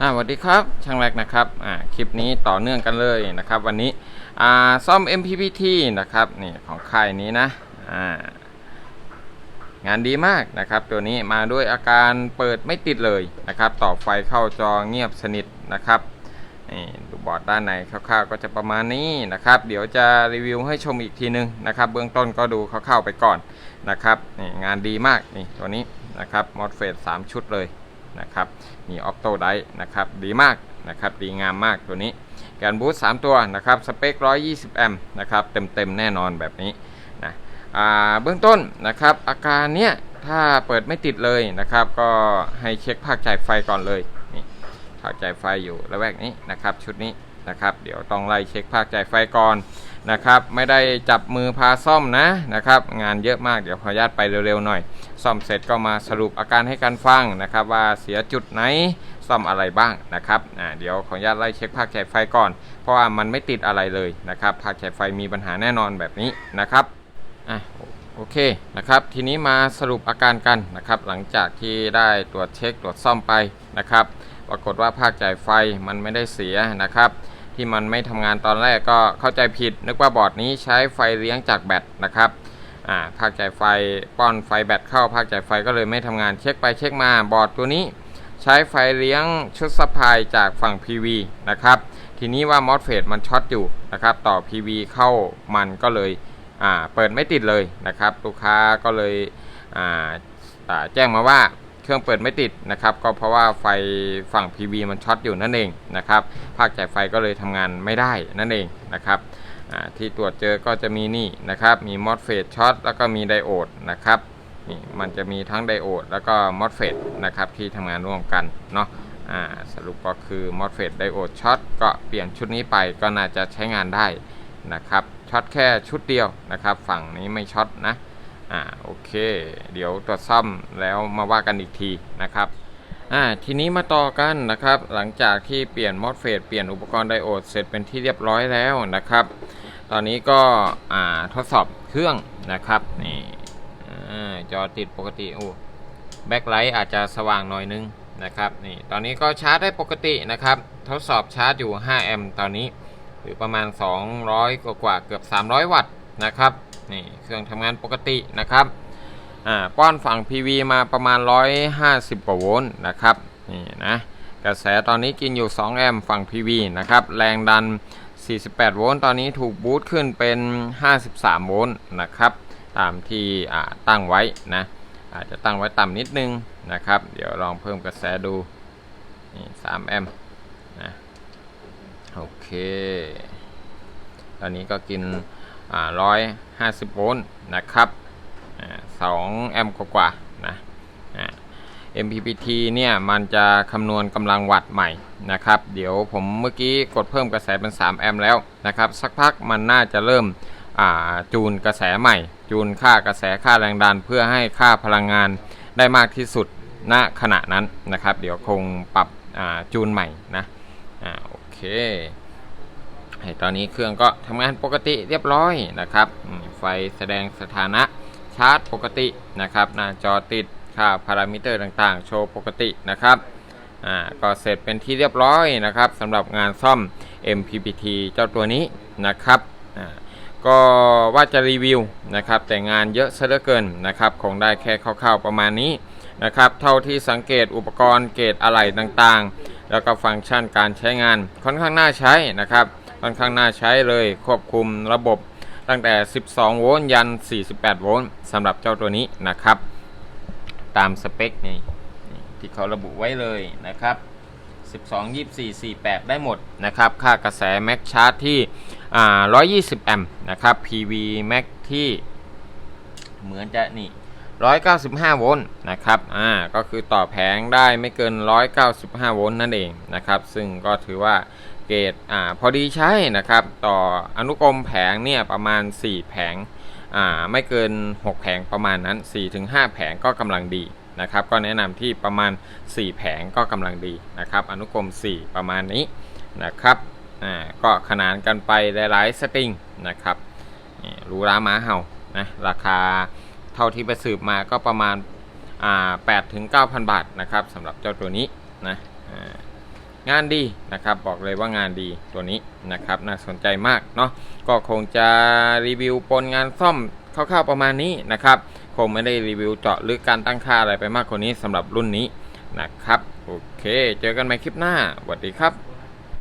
อ่าสวัสดีครับ ช่างแรกนะครับอ่าคลิปนี้ต่อเนื่องกันเลยนะครับ วันนี้อ่าซ่อม MPPT นะครับนี่ของค่ายนี้นะอ่างานดีมากนะครับ ตัวนี้มาด้วยอาการเปิดไม่ติดเลยนะครับ ต่อไฟเข้าจอเงียบสนิทนะครับนี่ดูบอร์ดด้านในคร่าวๆก็จะประมาณนี้นะครับ เดี๋ยวจะรีวิวให้ชมอีกทีนึงนะครับ เบื้องต้นก็ดูคร่าวๆไปก่อนนะครับนี่งานดีมากนี่ตัวนี้นะครับมอดเฟส3ชุดเลย นะครับ มีออ t โตไดนะครับ ดีมากนะครับ ดีงามมากตัวนี้ แกนบูสต์3ตัวนะครับ สเปค 120 แอมป์นะครับเต็มเต็มๆ แน่นอนแบบนี้นะเบื้องต้นนะครับ อาการเนี้ยถ้าเปิดไม่ติดเลยนะครับ ก็ให้เช็คภาคจ่ายไฟก่อนเลยนี่ภาคจ่ายไฟอยู่ระแวกนี้นะครับ ชุดนี้นะครับ เดี๋ยวต้องไล่เช็คภาคจ่ายไฟก่อน นะครับ ไม่ได้จับมือพาซ่อมนะนะครับ งานเยอะมากเดี๋ยวขออนุญาตไปเร็วๆหน่อย ซ่อมเสร็จก็มาสรุปอาการให้กันฟังนะครับ ว่าเสียจุดไหนซ่อมอะไรบ้างนะครับอ่าเดี๋ยวขออนุญาตไล่เช็คภาคฉายไฟก่อน เพราะว่ามันไม่ติดอะไรเลยนะครับภาคฉายไฟมีปัญหาแน่นอนแบบนี้นะครับอะโอเคนะครับ ทีนี้มาสรุปอาการกันนะครับ หลังจากที่ได้ตรวจเช็คตรวจซ่อมไปนะครับ ปรากฏว่าภาคจ่ายไฟมันไม่ได้เสียนะครับ ที่มันไม่ทำงานตอนแรกก็เข้าใจผิด นึกว่าบอร์ดนี้ใช้ไฟเลี้ยงจากแบตนะครับอ่าภาคจ่ายไฟป้อนไฟแบตเข้าภาคจ่ายไฟก็เลยไม่ทำงานเช็คไปเช็คมาบอร์ดตัวนี้ ใช้ไฟเลี้ยงชุดซัพพลายจากฝั่ง PV นะครับทีนี้ว่ามอสเฟตมันช็อตอยู่นะครับต่อ PV เข้ามันก็เลยอ่าเปิดไม่ติดเลยนะครับ ลูกค้าก็เลยอ่าแจ้งมาว่า เครื่องเปิดไม่ติดนะครับ ก็เพราะว่าไฟฝั่ง PV มันช็อตอยู่นั่นเองนะครับภาคจ่ายไฟก็เลยทำงานไม่ได้นั่นเองนะครับที่ตรวจเจอก็จะมีนี่นะครับมีมอสเฟตช็อตแล้วก็มีไดโอดนะครับนี่มันจะมีทั้งไดโอดแล้วก็มอสเฟตนะครับที่ทำงานร่วมกันเนาะสรุปก็คือมอสเฟตไดโอดช็อตก็เปลี่ยนชุดนี้ไปก็น่าจะใช้งานได้นะครับช็อตแค่ชุดเดียวนะครับ ฝั่งนี้ไม่ช็อตนะ อ่าโอเค เดี๋ยวตรวจซ่อมแล้วมาว่ากันอีกทีนะครับอ่าทีนี้มาต่อกันนะครับ หลังจากที่เปลี่ยนมอสเฟตเปลี่ยนอุปกรณ์ไดโอดเสร็จเป็นที่เรียบร้อยแล้วนะครับ ตอนนี้ก็อ่าทดสอบเครื่องนะครับนี่อาจอติดปกติโอ้แบ็คไลท์อาจจะสว่างหน่อยนึงนะครับนี่ตอนนี้ก็ชาร์จได้ปกตินะครับ ทดสอบชาร์จอยู่ 5 แอมป์ตอนนี้ หรือประมาณ 200 กว่ากว่าเกือบ 300 วัตต์นะครับ นี่เครื่องทำงานปกตินะครับอ่าป้อนฝั่ง PV มาประมาณ 150 กว่าโวลต์นะครับนี่นะกระแสตอนนี้กินอยู่ 2 แอมป์ฝั่ง PV นะครับแรงดัน 48 โวลต์ตอนนี้ถูกบูตขึ้นเป็น 53 โวลต์นะครับตามที่ตั้งไว้นะอาจจะตั้งไว้ต่ำนิดนึงนะครับ เดี๋ยวลองเพิ่มกระแสดูนี่3แอมป์นะโอเค ตอนนี้ก็กิน 50 โวลต์นะครับ2แอมป์กว่าๆนะ MPPT เนี่ยมันจะคำนวณกำลังวัตต์ใหม่นะครับ เดี๋ยวผมเมื่อกี้กดเพิ่มกระแสเป็น 3 แอมป์แล้วนะครับ สักพักมันน่าจะเริ่มจูนกระแสใหม่ จูนค่ากระแสค่าแรงดันเพื่อให้ค่าพลังงานได้มากที่สุดณขณะนั้นนะครับ เดี๋ยวคงปรับจูนใหม่นะอ่าโอเคตอนนี้เครื่องก็ทำงานปกติเรียบร้อยนะครับ ไฟแสดงสถานะชาร์จปกตินะครับหน้าจอติดค่าพารามิเตอร์ต่างๆ โชว์ปกตินะครับอ่าก็เสร็จเป็นที่เรียบร้อยนะครับสำหรับงานซ่อม MPPT เจ้าตัวนี้นะครับอ่าก็ว่าจะรีวิวนะครับแต่งานเยอะซะเหลือเกินนะครับคงได้แค่คร่าวๆประมาณนี้นะครับเท่าที่สังเกตอุปกรณ์เกตอะไหล่ต่างๆ แล้วก็ฟังก์ชันการใช้งานค่อนข้างน่าใช้นะครับค่อนข้างน่าใช้เลยควบคุมระบบ ตั้งแต่ 12 โวลต์ยัน 48 โวลต์สำหรับเจ้าตัวนี้นะครับ ตามสเปคนี่ที่เขาระบุไว้เลยนะครับ 12 24 48 ได้หมดนะครับ ค่ากระแสแม็กชาร์จที่ 120 แอมป์นะครับ PV Max ที่เหมือนจะนี่195 โวลต์นะครับ อ่า ก็คือต่อแผงได้ไม่เกิน 195 โวลต์นั่นเองนะครับ ซึ่งก็ถือว่า เกรดอ่าพอดีใช้นะครับ ต่ออนุกรมแผงเนี่ยประมาณ 4 แผงอ่าไม่เกิน 6 แผงประมาณนั้น 4-5 แผงก็กำลังดีนะครับ ก็แนะนำที่ประมาณ 4 แผงก็กำลังดีนะครับ อนุกรม 4 ประมาณนี้นะครับอ่าก็ขนานกันไปหลายๆสตริงนะครับรูราม้าเห่านะราคาเท่าที่ไปสืบมาก็ประมาณอ่า8ถึง9,000บาทนะครับสำหรับเจ้าตัวนี้นะอ่า งานดีนะครับบอกเลยว่างานดีตัวนี้นะครับน่าสนใจมากเนาะก็คงจะรีวิวปนงานซ่อมคร่าวๆประมาณนี้นะครับคงไม่ได้รีวิวเจาะลึกการตั้งค่าอะไรไปมากกว่านี้สำหรับรุ่นนี้นะครับโอเค เจอกันใหม่คลิปหน้าสวัสดีครับ